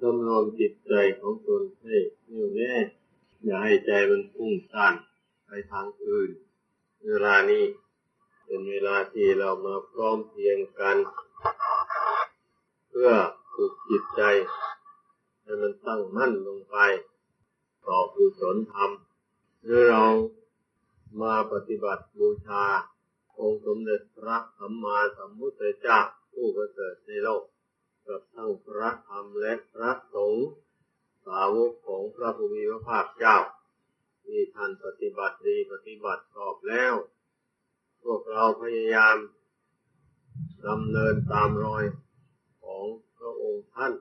สำรวมจิตใจของตนให้แน่วแน่ อย่าให้ใจมันพุ่งซ่านไปทางอื่น เวลานี้เป็นเวลาที่เรามาพร้อมเพียงกัน เพื่อฝึกจิตใจ ให้มันตั้งมั่นลงไป ต่อกุศลธรรมหรือเรามาปฏิบัติบูชา องค์สมเด็จพระสัมมาสัมพุทธเจ้าผู้ประเสริฐในโลก กับทั้งพระธรรมและพระสงฆ์สาวกของพระภูมิพระภาคเจ้า ที่ท่านปฏิบัติดีปฏิบัติชอบแล้ว พวกเราพยายามดำเนินตามรอยของพระองค์ท่าน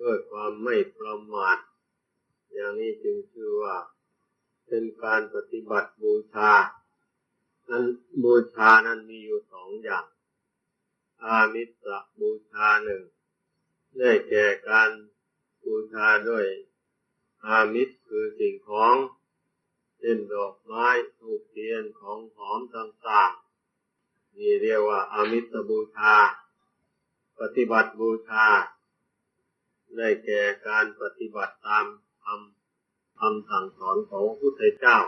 ด้วยความไม่ประมาท อย่างนี้จึงชื่อว่าเป็นการปฏิบัติบูชา นั้นบูชานั้นมีอยู่สองอย่างามิสบูชาหนึ่งได้แก่การบูชาด้วยอามิสคือสิ่งของเช่นดอกไม้ทูบเทียนของหอมต่างๆนี่เรียกว่าอามิสบูชา ปฏิบัติบูชา ได้แก่การปฏิบัติตามคำคำสั่งสอนของพระพุทธเจ้า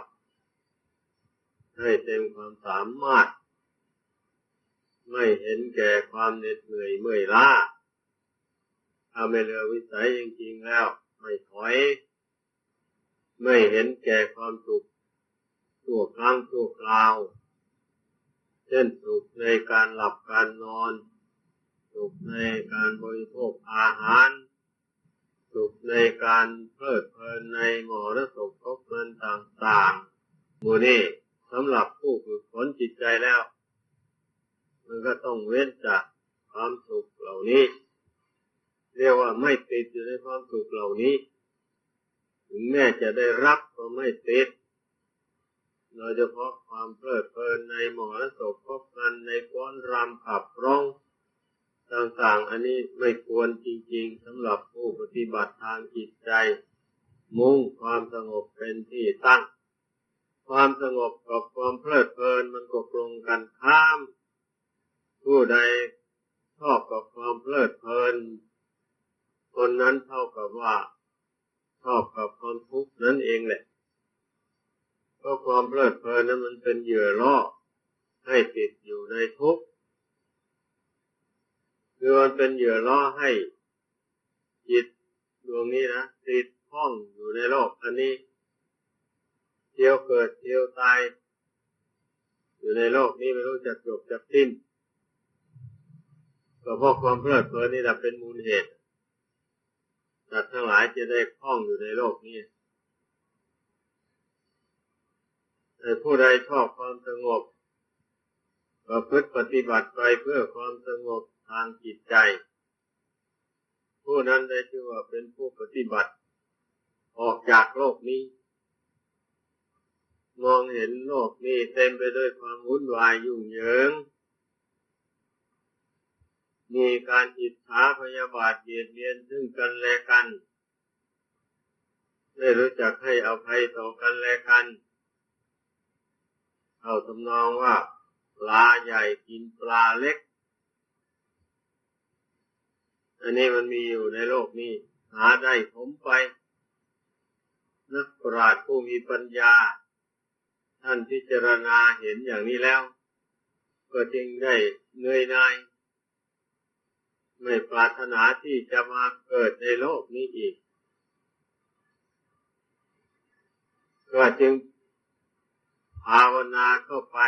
ให้เต็มความสามารถ ไม่เห็นแก่ความเหน็ดเหนื่อยเมื่อยล้าถ้าไม่เลือวิสัยจริงๆแล้ว ไม่ถอย ไม่เห็นแก่ความสุขชั่วครั้งชั่วคราว เช่นสุขในการหลับการนอน สุขในการบริโภคอาหาร สุขในการเพลิดเพลินในหมอและสกพบเงินต่างๆมูนี่สำหรับผู้ฝึกฝนจิตใจแล้ว มันก็ต้องเว้นจากความสุขเหล่านี้ เรียกว่าไม่ติดอยู่ในความสุขเหล่านี้ ถึงแม้จะได้รับก็ไม่ติดโดยเฉพาะความเพลิดเพลินในหมอและสกพบกันในฟ้อนรำขับร้องต่างๆ อันนี้ไม่ควรจริง ๆสำหรับผู้ปฏิบัติทางจิตใจ มุ่งความสงบเป็นที่ตั้ง ความสงบกับความเพลิดเพลินมันก็ตรงกันข้าม ผู้ใดชอบกับความเพลิดเพลิน คนนั้นเท่ากับว่าชอบกับความทุกข์นั่นเองแหละเพราะความเพลิดเพลินนั้นมันเป็นเหยื่อล่อให้ติดอยู่ในทุกข์คือมันเป็นเหยื่อล่อให้จิตดวงนี้นะติดข้องอยู่ในโลกอันนี้เที่ยวเกิดเที่ยวตาย อยู่ในโลกนี้ไม่รู้จะจบจะสิ้น ก็เพราะความเพลิดเพลินนี่แหละเป็นมูลเหตุสัตว์ทั้งหลายจะได้คล้องอยู่ในโลกนี้แต่ผู้ใดชอบความสงบประพฤติปฏิบัติไปเพื่อความสงบทางจิตใจ ผู้นั้นได้ชื่อว่าเป็นผู้ปฏิบัติ ออกจากโลกนี้ มองเห็นโลกนี้เต็มไปด้วยความวุ่นวายยุ่งเหยิง มีการอิจฉาพยาบาทเบียดเบียนซึ่งกันและกัน ไม่รู้จักให้อภัยต่อกันและกัน เอาทำนองว่า ปลาใหญ่กินปลาเล็ก อันนี้มันมีอยู่ในโลกนี้ หาได้ผมไป นักปราชญ์ผู้มีปัญญา ท่านพิจารณาเห็นอย่างนี้แล้ว ก็จึงได้เหนื่อยหน่าย ไม่ปรารถนาที่จะมาเกิดในโลกนี้อีก ก็จึงภาวนาเข้าไป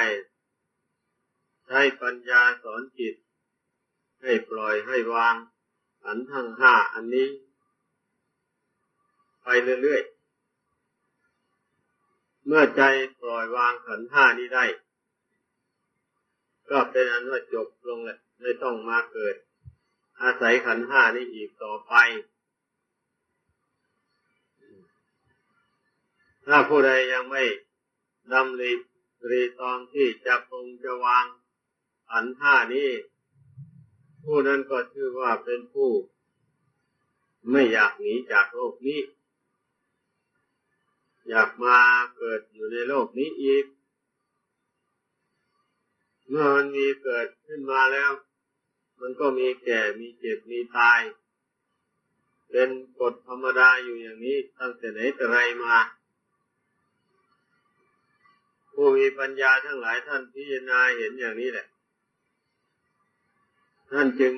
ใช้ปัญญาสอนจิต ให้ปล่อยให้วางขันธ์ทั้งห้าอันนี้ ไปเรื่อยๆ เมื่อใจปล่อยวางขันธ์ห้านี้ได้ ก็เป็นอันว่าจบลงแหละไม่ต้องมาเกิด อาศัยขันห้านี้อีกต่อไป ถ้าผู้ใดยังไม่ดำริรีตองที่จะปรงจะวางขันห้านี้ ผู้นั้นก็ชื่อว่าเป็นผู้ ไม่อยากหนีจากโลกนี้ อยากมาเกิดอยู่ในโลกนี้อีก เมื่อมันมีเกิดขึ้นมาแล้ว มันก็มีแก่มีเจ็บมีตาย เป็นกฎธรรมดาอยู่อย่างนี้ตั้งแต่ไหนแต่ไรมา ผู้มีปัญญาทั้งหลายท่านพิจารณาเห็นอย่างนี้แหละ ท่านจึง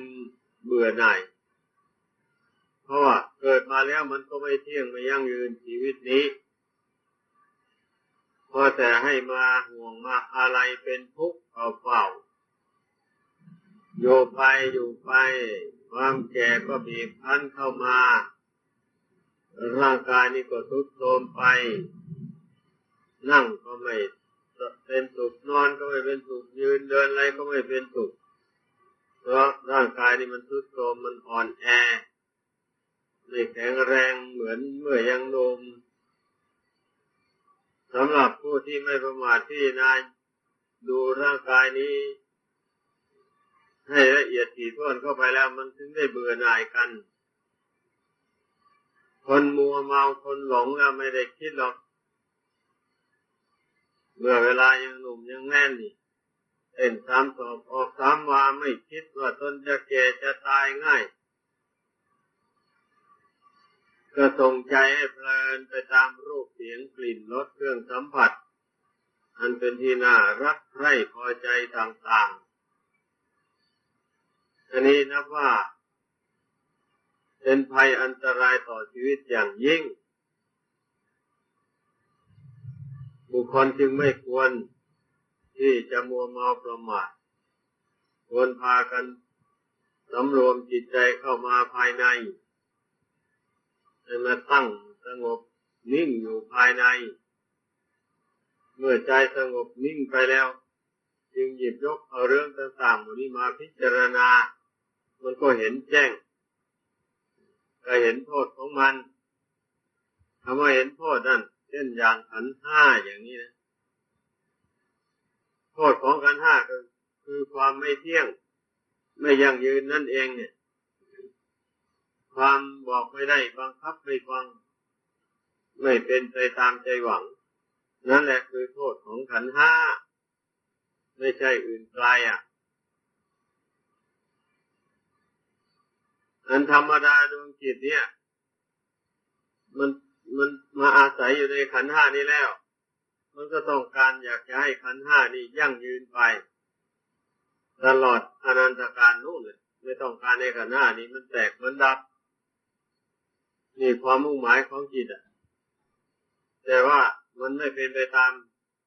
เบื่อหน่าย เพราะว่าเกิดมาแล้วมันก็ไม่เที่ยงไม่ยั่งยืนชีวิตนี้พอแต่ให้มาห่วงมาอะไรเป็นทุกข์เปล่าๆ อยู่ไปอยู่ไป ความแก่ก็บีบพันเข้ามา ร่างกายนี่ก็ทุดโทรมไป นั่งก็ไม่เป็นสุขนอนก็ไม่เป็นสุขยืนเดินอะไรก็ไม่เป็นสุขเพราะร่างกายนี่มันทุดโทรมมันอ่อนแอไม่แข็งแรงเหมือนเมื่อยังหนุ่มสำหรับผู้ที่ไม่ประมาทที่นายดูร่างกายนี้ ให้ละเอียดถี่ถ้วนเข้าไปแล้วมันถึงได้เบื่อหน่ายกัน คนมัวเมาคนหลงแล้วไม่ได้คิดหรอก เมื่อเวลายังหนุ่มยังแน่นนี่เอ็นสามสอบออกสามวาไม่คิดว่าตนจะแก่จะตายง่าย ก็ส่งใจให้เพลินไปตามรูปเสียงกลิ่นรสเครื่องสัมผัส อันเป็นที่น่ารักใคร่พอใจต่างๆ อันนี้นับว่า เป็นภัยอันตรายต่อชีวิตอย่างยิ่ง บุคคลจึงไม่ควรที่จะมัวเมาประมาทควรพากันสำรวมจิตใจเข้ามาภายในให้มาตั้งสงบนิ่งอยู่ภายใน เมื่อใจสงบนิ่งไปแล้ว จึงหยิบยกเอาเรื่องต่างๆเหล่านี้มาพิจารณา มันก็เห็นแจ้งก็เห็นโทษของมันคำว่าเห็นโทษนั่นเช่นอย่างขันห้าอย่างนี้นะโทษของขันห้าก็คือความไม่เที่ยง ไม่ยั่งยืนนั่นเองเนี่ย ความบอกไม่ได้บังคับไม่ฟัง ไม่เป็นไปตามใจหวัง นั่นแหละคือโทษของขันห้า ไม่ใช่อื่นไกลอะ อันธรรมดาดวงจิตเนี่ย มันมันมาอาศัยอยู่ในขันห้านี้แล้ว มันก็ต้องการอยากจะให้ขันห้านี้ยั่งยืนไป ตลอดอนันตการนู่นเลยไม่ต้องการในขันห้านี้มันแตกมันดับนี่ความมุ่งหมายของจิตอะ แต่ว่ามันไม่เป็นไปตาม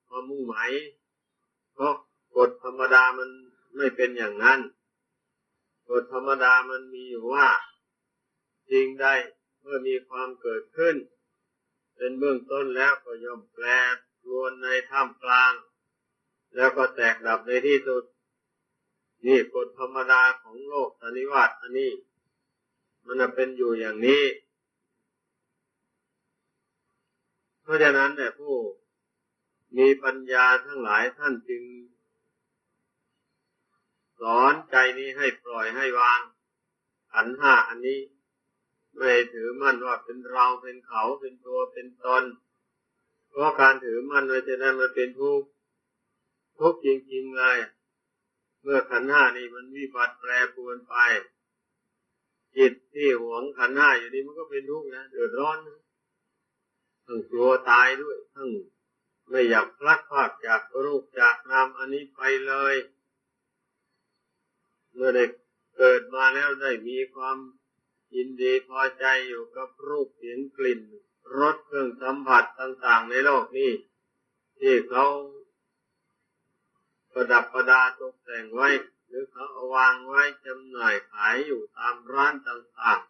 ความมุ่งหมายเพราะกฎธรรมดามันไม่เป็นอย่างนั้น กฎธรรมดามันมีอยู่ว่าจริงใดเมื่อมีความเกิดขึ้น เป็นเบื้องต้นแล้วก็ย่อมแปรรวนในท่ามกลาง แล้วก็แตกดับในที่สุด นี่กฎธรรมดาของโลกสันนิวัตอันนี้ มันเป็นอยู่อย่างนี้ เพราะฉะนั้นแต่ผู้มีปัญญาทั้งหลายท่านจึง สอนใจนี้ให้ปล่อยให้วางขันห้าอันนี้ ไม่ถือมั่นว่าเป็นเราเป็นเขาเป็นตัวเป็นตนเพราะการถือมั่นไว้จะได้นมันเป็นทุกข์ทุกข์จริงๆเลยเมื่อขันห้านี้มันวิบัติแปรปรวนไป จิตที่หวงขันห้าอยู่นี้มันก็เป็นทุกข์นะเดือดร้อนนะทั้งกลัวตายด้วยทั้งไม่อยากพลัดพรากจากรูปจากนามอันนี้ไปเลย เมื่อได้เกิดมาแล้วได้มีความยินดีพอใจอยู่กับรูปเสียงกลิ่นรสเครื่องสัมผัสต่าง ๆ ในโลกนี้ ที่เขาประดับประดาตกแต่งไว้ หรือเขาเอาวางไว้จำหน่ายขายอยู่ตามร้านต่าง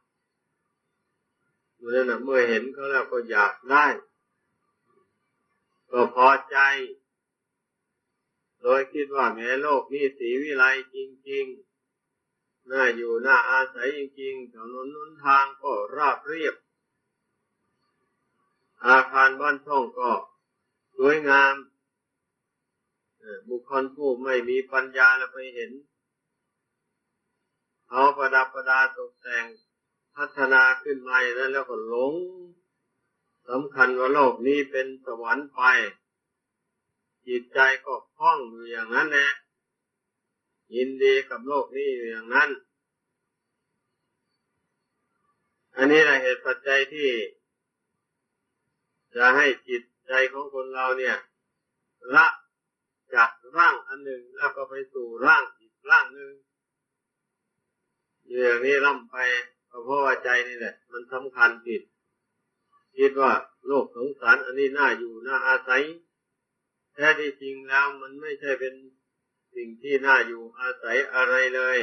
ๆเมื่อนั้นเมื่อเห็นเขาแล้วก็อยากได้ ก็พอใจ โดยคิดว่าแม้โลกนี้สีวิไลจริง ๆ น่าอยู่น่าอาศัยจริงๆถนนนุนทางก็ราบเรียบ อาคารบ้านช่องก็สวยงาม บุคคลผู้ไม่มีปัญญาแล้วไปเห็นเขาประดับประดาตกแต่งพัฒนาขึ้นมาอย่างนั้นแล้วก็หลงสำคัญว่าโลกนี้เป็นสวรรค์ไป จิตใจก็คล้องอยู่อย่างนั้นแหละ ยินดีกับโลกนี้อยู่อย่างนั้น อันนี้แหละเหตุปัจจัยที่ จะให้จิตใจของคนเราเนี่ยละจากร่างอันหนึ่งแล้วก็ไปสู่ร่างอีกร่างหนึ่งอย่างนี้ล่ำไปเพราะว่าใจนี่แหละ มันสำคัญผิดคิดว่าโลกสงสารอันนี้น่าอยู่น่าอาศัยแท้ที่จริงแล้วมันไม่ใช่เป็น สิ่งที่น่าอยู่อาศัยอะไรเลย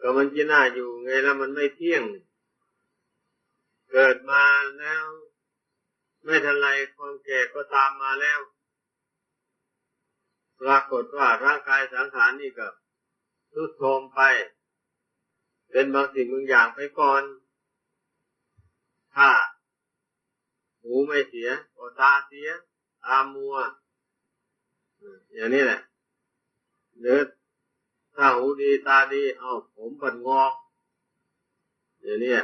ก็มันจะน่าอยู่ไงแล้วมันไม่เที่ยง เกิดมาแล้ว ไม่ทันไรความแก่ก็ตามมาแล้วปรากฏว่าร่างกายสังขารนี่ก็ทุดโทรมไป เป็นบางสิ่งบางอย่างไปก่อนถ้าหูไม่เสียก็ตาเสียตามัว อย่างนี้แหละ หรือถ้าหูดีตาดี เอาผมปัดงอกอย่างนี้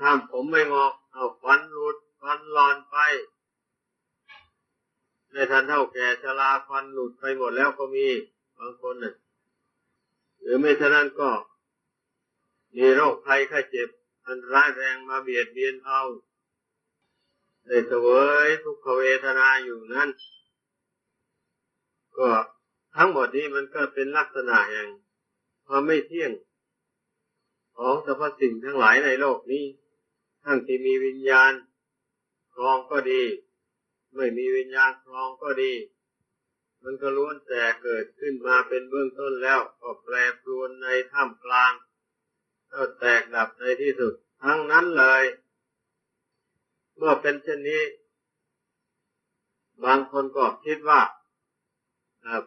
ถ้าผมไม่งอก เอาฟันหลุดฟันหลอนไปในทันเท่าแก่ชราฟันหลุดไปหมดแล้วก็มีบางคนน่ะหรือไม่ฉะนั้นก็ มีโรคภัยไข้เจ็บ อันร้ายแรงมาเบียดเบียนเอา ได้เสวยทุกขเวทนาอยู่นั้นก็ทั้งหมดนี้มันก็เป็นลักษณะแห่งความไม่เที่ยง ของสรรพสิ่งทั้งหลายในโลกนี้ ทั้งที่มีวิญญาณครองก็ดี ไม่มีวิญญาณครองก็ดี มันก็ล้วนแต่เกิดขึ้นมาเป็นเบื้องต้นแล้วก็แปรปรวนในท่ามกลางก็แตกดับในที่สุด ทั้งนั้นเลย เมื่อเป็นเช่นนี้ บางคนก็คิดว่า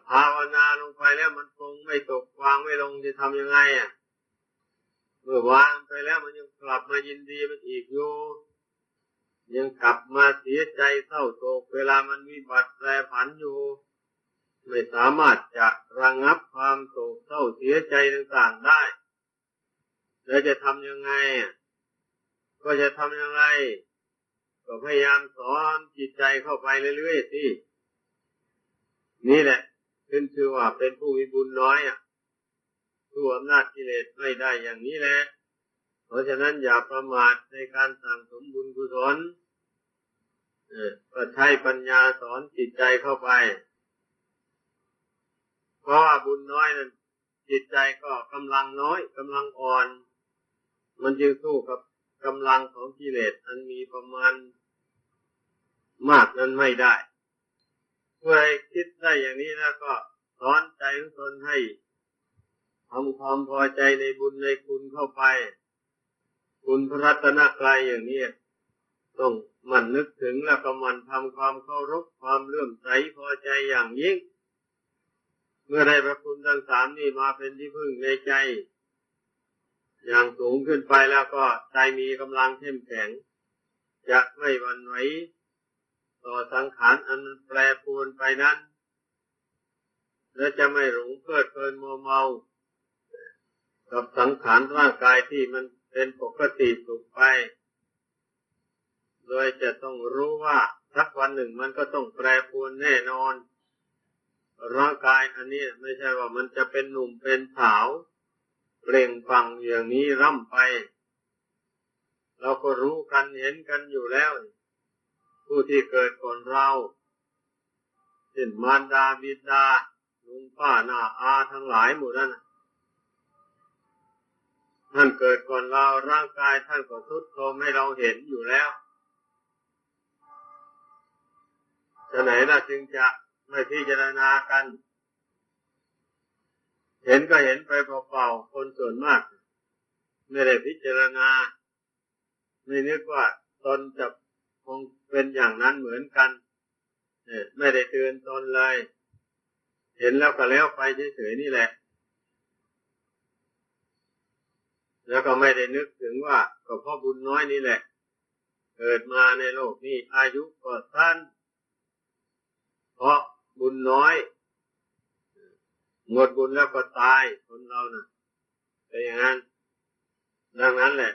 ภาวนาลงไปแล้วมันคงไม่ตกวางไม่ลงจะทำยังไงอะเมื่อวางไปแล้วมันยังกลับมายินดีมันอีกอยู่ยังกลับมาเสียใจเศร้าโศกเวลามันวิบัติแปรผันอยู่ ไม่สามารถจะระงงับความโศกเศร้าเสียใจต่างๆได้ แล้วจะทำยังไงอะก็จะทำยังไง ก็พยายามสอนจิตใจเข้าไปเรื่อยๆสินี่แหละขึ้นชื่อว่าเป็นผู้มีบุญน้อยอะสู้อำนาจกิเลสไม่ได้อย่างนี้แหละเพราะฉะนั้นอย่าประมาทในการสั่งสมบุญกุศลก็ใช้ปัญญาสอนจิตใจเข้าไป เพราะว่าบุญน้อยนั้นจิตใจก็กำลังน้อยกำลังอ่อน มันจึงสู้กับกำลังของกิเลสอันมีประมาณ มากนั้นไม่ได้ผู้ใดคิดได้อย่างนี้แล้วก็สอนใจของตนให้ทำความพอใจในบุญในคุณเข้าไป คุณพระรัตนกรายอย่างนี้ต้องมันนึกถึงแล้วก็มันทำความเคารพความเลื่อมใสพอใจอย่างยิ่ง เมื่อได้พระคุณทั้งสามนี้มาเป็นที่พึ่งในใจ อย่างสูงขึ้นไปแล้วก็ใจมีกำลังเข้มแข็ง จะไม่หวั่นไหว ต่อสังขารอันมันแปรปรวนไปนั้น และจะไม่หลงเพลิดเพลินมัวเมา กับสังขารร่างกายที่มันเป็นปกติสุขไป โดยจะต้องรู้ว่าสักวันหนึ่งมันก็ต้องแปรปรวนแน่นอน ร่างกายอันนี้ไม่ใช่ว่ามันจะเป็นหนุ่มเป็นสาว เปล่งฟังอย่างนี้ร่ำไป เราก็รู้กันเห็นกันอยู่แล้ว ผู้ที่เกิดก่อนเราเช่นมารดาบิดาลุงป้าหน้าอาทั้งหลายหมู่นั้นท่านเกิดก่อนเราร่างกายท่านก็ทุดโทรมให้เราเห็นอยู่แล้วจะไหนล่ะจึงจะไม่พิจารณากัน เห็นก็เห็นไปเปล่าๆคนส่วนมาก ไม่ได้พิจารณา ไม่นึกว่าตนจะ งเป็นอย่างนั้นเหมือนกันไม่ได้เตือนตนเลย เห็นแล้วก็แล้วไปเฉยๆนี่แหละ แล้วก็ไม่ได้นึกถึงว่าก็เพราะบุญน้อยนี่แหละ เกิดมาในโลกนี้อายุก็สั้น เพราะบุญน้อยหมดบุญแล้วก็ตายคนเรานะ่ะเป็นอย่างนั้น ดังนั้นแหละ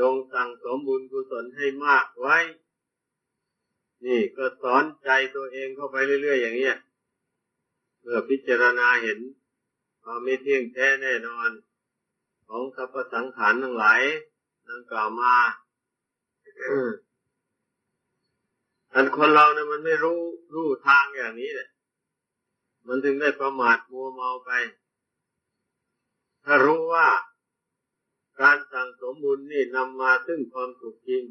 จงสั่งสมบุญกุศลให้มากไว้ นี่ก็สอนใจตัวเองเข้าไปเรื่อยๆอย่างเนี้ยเมื่อพิจารณาเห็นความไม่เที่ยงแท้แน่นอน ของสรรพสังขารทั้งหลายดังกล่าวมาอันคนเราเนี่ยมันไม่รู้รู้ทางอย่างนี้แหละ มันถึงได้ประมาทมัวเมาไป ถ้ารู้ว่า การสั่งสมบุญนี่นำมาซึ่งความสุขจริง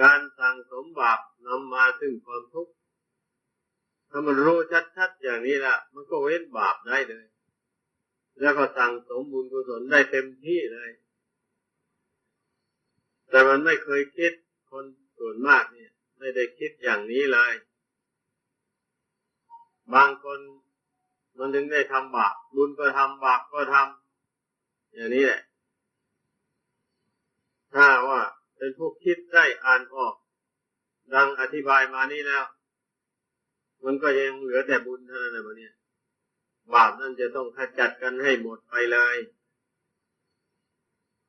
การสั่งสมบาปนำมาซึ่งความทุกข์ ถ้ามันรู้ชัดๆอย่างนี้ละมันก็เว้นบาปได้เลย แล้วก็สั่งสมบุญกุศลได้เต็มที่เลย แต่มันไม่เคยคิดคนส่วนมากเนี่ย ไม่ได้คิดอย่างนี้เลย บางคนมันถึงได้ทำบาปบุญก็ทำบาปก็ทำอย่างนี้แหละ ถ้าว่าเป็นผู้คิดได้อ่านออก ดังอธิบายมานี่แล้ว มันก็ยังเหลือแต่บุญเท่านั้นนะมันเนี่ยบาปนั่นจะต้องขจัดกันให้หมดไปเลย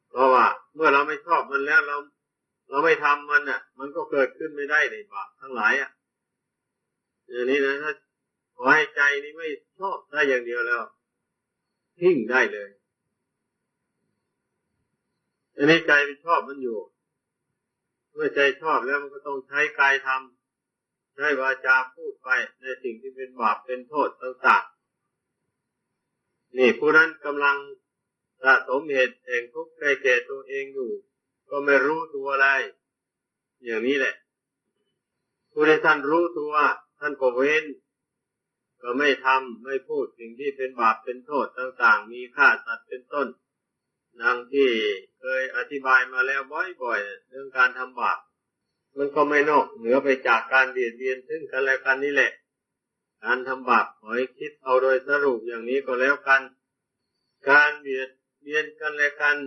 เพราะว่า เมื่อเราไม่ชอบมันแล้วเรา เราไม่ทำมันอะ มันก็เกิดขึ้นไม่ได้ในบาปทั้งหลายอะอย่างนี้นะถ้าขอให้ใจนี้ไม่ชอบได้อย่างเดียวแล้วทิ้งได้เลย อันนี้ใจไปชอบมันอยู่ เมื่อใจชอบแล้วมันก็ต้องใช้กายทำใช้วาจาพูดไปในสิ่งที่เป็นบาปเป็นโทษต่างๆ นี่ผู้นั้นกำลังสะสมเหตุแห่งทุกข์ใกล้แก่ตัวเองอยู่ ก็ไม่รู้ตัวอะไร อย่างนี้แหละ ผู้ใดท่านรู้ตัวท่านก็เว้น ก็ไม่ทำไม่พูดสิ่งที่เป็นบาปเป็นโทษต่าง ๆ มีฆ่าสัตว์เป็นต้น ดังที่เคยอธิบายมาแล้วบ่อยๆ เรื่องการทำบาปมันก็ไม่นอกเหนือไปจากการเบียดเบียนซึ่งกันและกันนี่แหละ การทำบาปขอให้คิดเอาโดยสรุปอย่างนี้ก็แล้วกัน การเบียดเบียนกันและกัน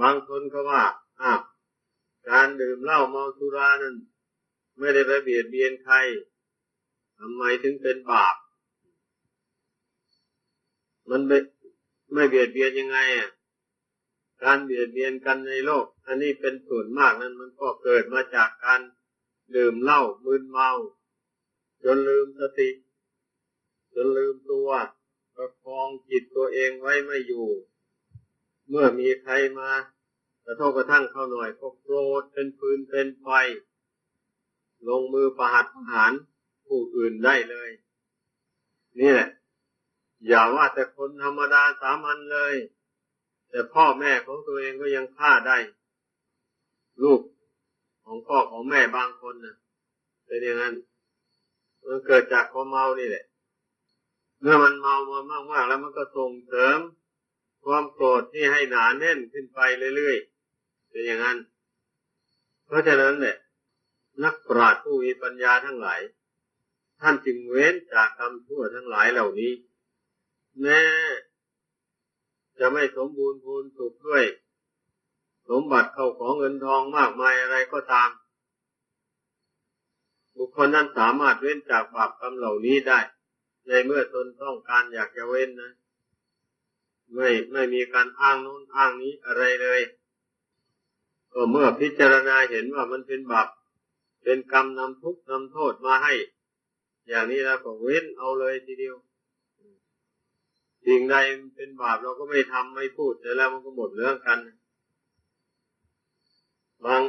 บางคนก็ว่าอ้าวการดื่มเหล้าเมาสุรานั้น ไม่ได้ไปเบียดเบียนใครทำไมถึงเป็นบาป มันไม่ไม่เบียดเบียนยังไงอะ การเบียดเบียนกันในโลก อันนี้เป็นส่วนมากนั้นมันก็เกิดมาจากการดื่มเหล้ามึนเมา จนลืมสติ จนลืมตัวประคองจิตตัวเองไว้ไม่อยู่ เมื่อมีใครมากระทบกระทั่งเข้าหน่อยก็โกรธเป็นฟืนเป็นไฟ ลงมือประหัตประหารผู้อื่นได้เลย นี่แหละ อย่าว่าแต่คนธรรมดาสามัญเลย แต่พ่อแม่ของตัวเองก็ยังฆ่าได้ ลูกของพ่อของแม่บางคนนะเป็นอย่างนั้นมันเกิดจากความเมานี่แหละ เมื่อมันเมามามากๆแล้วมันก็ส่งเสริม ความโกรธที่ให้หนาแน่นขึ้นไปเรื่อยๆเป็นอย่างนั้น เพราะฉะนั้นเนี่ยนักปราชญ์ผู้มีปัญญาทั้งหลาย ท่านจึงเว้นจากกรรมชั่วทั้งหลายเหล่านี้แม้ จะไม่สมบูรณ์พูนสุขด้วย สมบัติเข้าของเงินทองมากมายอะไรก็ตาม บุคคลนั้นสามารถเว้นจากบาปกรรมเหล่านี้ได้ ในเมื่อตนต้องการอยากจะเว้นนะ ไม่ไม่มีการอ้างนู้นอ้างนี้อะไรเลยก็เมื่อพิจารณาเห็นว่ามันเป็นบาปเป็นกรรมนำทุกข์นำโทษมาให้ อย่างนี้แล้วก็เว้นเอาเลยทีเดียว สิ่งใดเป็นบาปเราก็ไม่ทำไม่พูดแต่แล้วมันก็หมดเรื่องกันบาง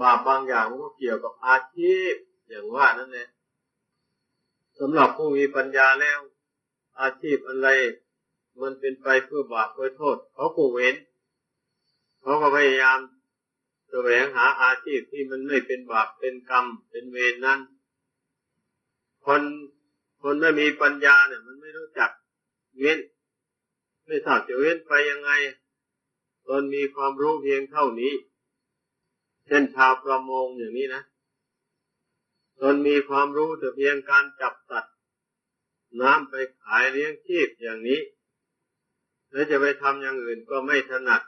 บาปบางอย่างมันก็เกี่ยวกับอาชีพอย่างว่านั่นแหละสำหรับผู้มีปัญญาแล้ว อาชีพอะไร มันเป็นไปเพื่อบาปเพื่อโทษเขาก็เว้นเขาก็พยายามแสวงหาอาชีพที่มันไม่เป็นบาปเป็นกรรม เป็นเวรนั้น คนคนไม่มีปัญญาเนี่ย มันไม่รู้จัก เว้น ไม่ทราบจะเว้นไปยังไง ตนมีความรู้เพียงเท่านี้ เช่นชาวประมงอย่างนี้นะ ตนมีความรู้แต่เพียงการจับสัตว์น้ำไปขายเลี้ยงชีพอย่างนี้ แล้วจะไปทำอย่างอื่นก็ไม่ถนัด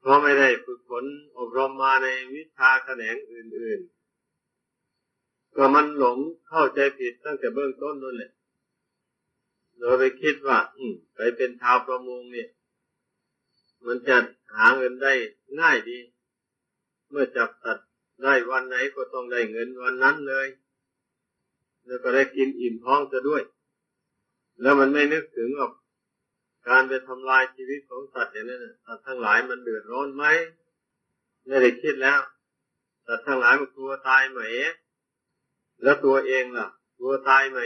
เพราะไม่ได้ฝึกฝนอบรมมาในวิชาแขนงอื่น ๆ ก็มันหลงเข้าใจผิดตั้งแต่เบื้องต้นนั่นแหละ โดยไปคิดว่า อืมไปเป็นชาวประมงเนี่ย มันจะหาเงินได้ง่ายดี เมื่อจับสัตว์ได้วันไหนก็ต้องได้เงินวันนั้นเลย แล้วก็ได้กินอิ่มท้องจะด้วย แล้วมันไม่นึกถึงหรอกการไปทำลายชีวิตของสัตว์อย่างนั้นสัตว์ทั้งหลายมันเดือดร้อนไหมไม่ได้คิดแล้ว สัตว์ทั้งหลายมันกลัวตายไหม แล้วตัวเองล่ะ กลัวตายไหม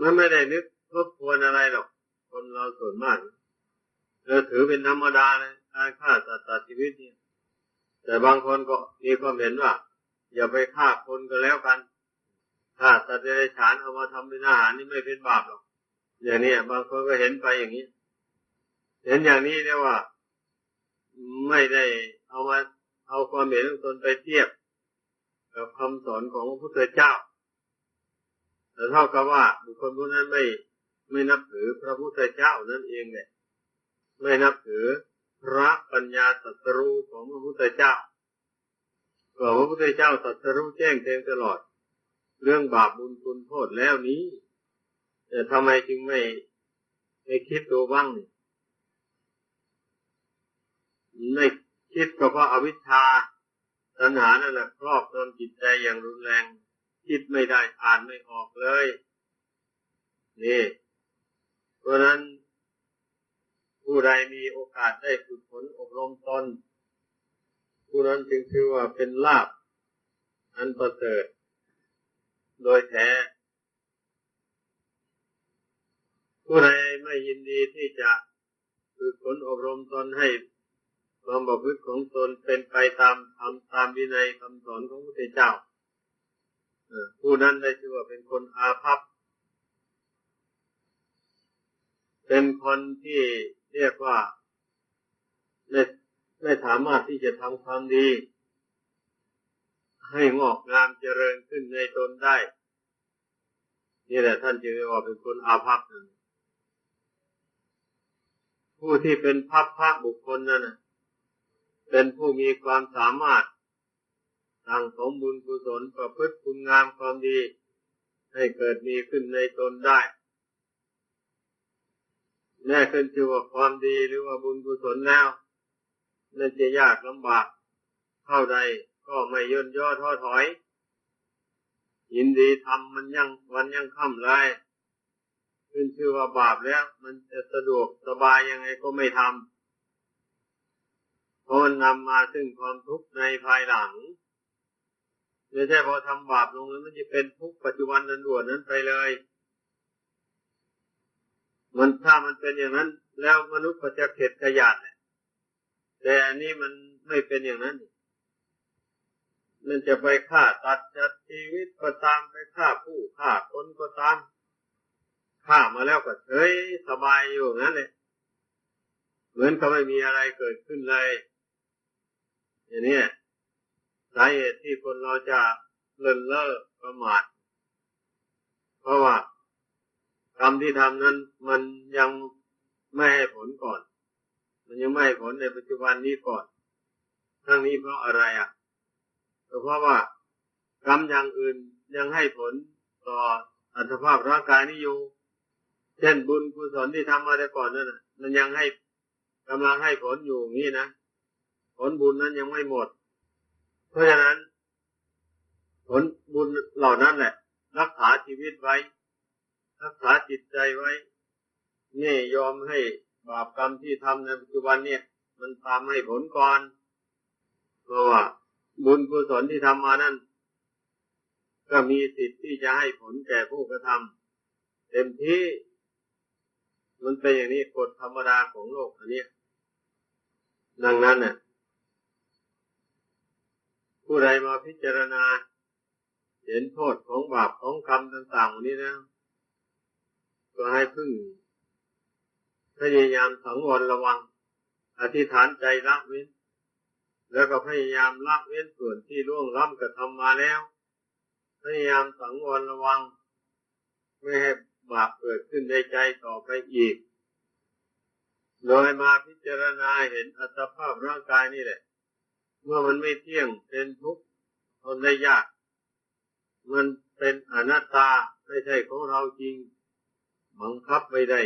มันไม่ได้นึก ทบทวนอะไรหรอก คนเราส่วนมากเราถือเป็นธรรมดาเลยการฆ่าสัตว์ตัดชีวิตเนี่ยแต่บางคนก็มีความเห็นว่า อย่าไปฆ่าคนก็แล้วกันฆ่าสัตว์เดรัจฉานเอามาทำเป็นอาหารนี่ไม่เป็นบาปหรอกอย่างนี้บางคนก็เห็นไปอย่างนี้ เห็นอย่างนี้เรียว่า ไม่ได้เอามาเอาความเห็นของตนไปเทียบ กับคำสอนของพระพุทธเจ้าแต่เท่ากับว่าบุคคลผู้นั้นไม่ ไม่นับถือพระพุทธเจ้านั่นเองเลยไม่นับถือพระปัญญาตรัสรู้ของพระพุทธเจ้าก็พระพุทธเจ้าตรัสรู้แจ้งแทงตลอด เรื่องบาปบุญคุณโทษแล้วนี้แต่ทำไมจึงไม่ไม่คิดตัวบ้างนี่ไม่คิดก็เพราะอาวิชชาตัณหานั่นแหละครอบงำจิตใจอย่างรุนแรง คิดไม่ได้อ่านไม่ออกเลย นี่ เพราะนั้น ผู้ใดมีโอกาสได้ฝึกฝนอบรมตนผู้นั้นจึงถือว่าเป็นลาบอันประเสริฐ โดยแท้ ผู้ใดไม่ยินดีที่จะฝึกฝนอบรมตนให้ความประพฤติของตนเป็นไปตามธรรมตามวินัยคำสอนของพระพุทธเจ้าผู้นั้นได้ชื่อว่าเป็นคนอาภัพ เป็นคนที่เรียกว่าไม่ไม่สามารถที่จะทำความดี ให้งอกงามเจริญขึ้นในตนได้ นี่แหละท่านจึงเรียกว่าเป็นคนอาภัพผู้ที่เป็นพัพพระบุคคลนั่นนะเป็นผู้มีความสามารถสั่งสมบุญกุศลประพฤติคุณงามความดี ให้เกิดมีขึ้นในตนได้ แน่ขึ้นชื่อว่าความดีหรือว่าบุญกุศลแล้วนั่นจะยากลำบากเท่าใดก็ไม่ย่นย่อท้อถอย ยินดีทำมันยังวันยังค่ำเลยขึ้นชื่อว่าบาปแล้ว มันจะสะดวกสบายยังไงก็ไม่ทำเพราะมันนำมาซึ่งความทุกข์ในภายหลังไม่ใช่พอทำบาปลงแล้วมันจะเป็นทุกข์ปัจจุบันนันด่วนนั้นไปเลย มันถ้ามันเป็นอย่างนั้น แล้วมนุษย์ก็จะเข็ดขยาดแหละแต่อันนี้มันไม่เป็นอย่างนั้น มันจะไปฆ่าตัดจัดชีวิตก็ตามไปฆ่าผู้ฆ่าคนก็ตามฆ่ามาแล้วก็เฉยสบายอยู่งั้นเลยเหมือนเขาไม่มีอะไรเกิดขึ้นเลย อย่างนี้สาเหตุที่คนเราจะเลินเล่อประมาทเพราะว่า กรรมที่ทำนั้น มันยังไม่ให้ผลก่อน มันยังไม่ให้ผลในปัจจุบันนี้ก่อนทั้งนี้เพราะอะไรอะเพราะว่ากรรมอย่างอื่นยังให้ผลต่ออัตภาพร่างกายนี้อยู่ เช่นบุญกุศลที่ทำมาแต่ก่อนนั่นน่ะมันยังให้กำลังให้ผลอยู่งี้นะ ผลบุญนั้นยังไม่หมด เพราะฉะนั้น ผลบุญเหล่านั้นแหละ รักษาชีวิตไว้ รักษาจิตใจไว้ นี่ยอมให้บาปกรรมที่ทำในปัจจุบันเนี่ย มันตามให้ผลก่อนเพราะว่าบุญกุศลที่ทำมานั้นก็มีสิทธิ์ที่จะให้ผลแก่ผู้กระทำเต็มที่ มันเป็นอย่างนี้กฎธรรมดาของโลกอันนี้ดังนั้นเนี่ยผู้ใดมาพิจารณา เห็นโทษของบาปของกรรมต่างๆนี้แล้ว ก็ให้พึ่ง พยายามสังวรระวัง อธิษฐานใจละเว้น แล้วก็พยายามละเว้นส่วนที่ล่วงล้ำกระทำมาแล้ว พยายามสังวรระวัง ไม่ให้บาปเกิดขึ้นในใจต่อไปอีก โดยมาพิจารณาเห็นอัตภาพร่างกายนี่แหละ เมื่อมันไม่เที่ยงเป็นทุกข์ทนได้ยาก มันเป็นอนัตตาไม่ใช่ของเราจริง บังคับไม่ได้